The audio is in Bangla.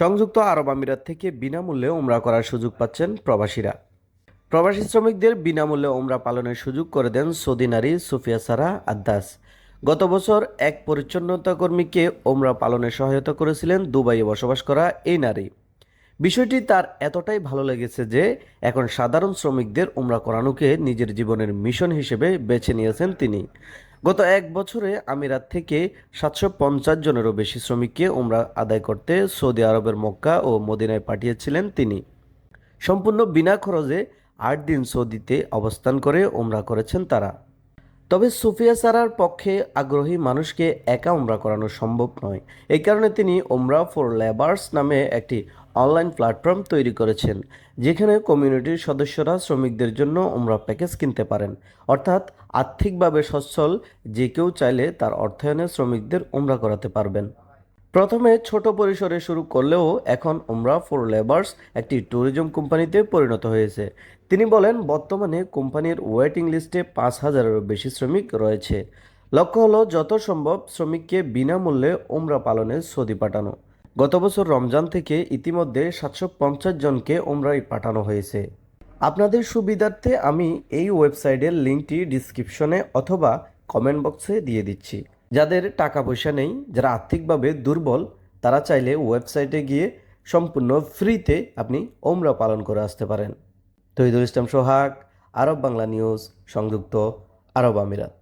সংযুক্ত আরব আমিরাত থেকে বিনামূল্যে ওমরা করার সুযোগ পাচ্ছেন প্রবাসীরা। প্রবাসী শ্রমিকদের বিনামূল্যে ওমরা পালনের সুযোগ করে দেন সৌদি নারী সুফিয়া সারা আদ্দাস। গত বছর এক পরিচ্ছন্নতা কর্মীকে ওমরা পালনে সহায়তা করেছিলেন দুবাইয়ে বসবাস করা এই নারী। বিষয়টি তার এতটাই ভালো লেগেছে যে এখন সাধারণ শ্রমিকদের ওমরা করানোকে নিজের জীবনের মিশন হিসেবে বেছে নিয়েছেন তিনি। গত এক বছরে আমিরাত থেকে সাতশো পঞ্চাশ জনেরও বেশি শ্রমিককে ওমরা আদায় করতে সৌদি আরবের মক্কা ও মদিনায় পাঠিয়েছিলেন তিনি। সম্পূর্ণ বিনা খরচে আট দিন সৌদিতে অবস্থান করে উমরা করেছেন তারা। তবে সুফিয়া সারার পক্ষে আগ্রহী মানুষকে একা ওমরা করানো সম্ভব নয়। এই কারণে তিনি ওমরা ফর লেবার্স নামে একটি অনলাইন প্ল্যাটফর্ম তৈরি করেছেন, যেখানে কমিউনিটির সদস্যরা শ্রমিকদের জন্য ওমরা প্যাকেজ কিনতে পারেন। অর্থাৎ আর্থিকভাবে সচ্ছল যে কেউ চাইলে তার অর্থায়নে শ্রমিকদের ওমরা করাতে পারবেন। প্রথমে ছোট পরিসরে শুরু করলেও এখন ওমরা ফর লেবার্স একটি ট্যুরিজম কোম্পানিতে পরিণত হয়েছে। তিনি বলেন, বর্তমানে কোম্পানির ওয়েটিং লিস্টে পাঁচ হাজারেরও বেশি শ্রমিক রয়েছে। লক্ষ্য হলো, যত সম্ভব শ্রমিককে বিনামূল্যে ওমরা পালনে সৌদি পাঠানো। গত বছর রমজান থেকে ইতিমধ্যে সাতশো পঞ্চাশ জনকে ওমরাই পাঠানো হয়েছে। আপনাদের সুবিধার্থে আমি এই ওয়েবসাইটের লিঙ্কটি ডিসক্রিপশনে অথবা কমেন্ট বক্সে দিয়ে দিচ্ছি। যাদের টাকা পয়সা নেই, যারা আর্থিকভাবে দুর্বল, তারা চাইলে ওয়েবসাইটে গিয়ে সম্পূর্ণ ফ্রিতে আপনি ওমরা পালন করে আসতে পারেন। তহিদুল ইসলাম সোহাগ, আরব বাংলা নিউজ, সংযুক্ত আরব আমিরাত।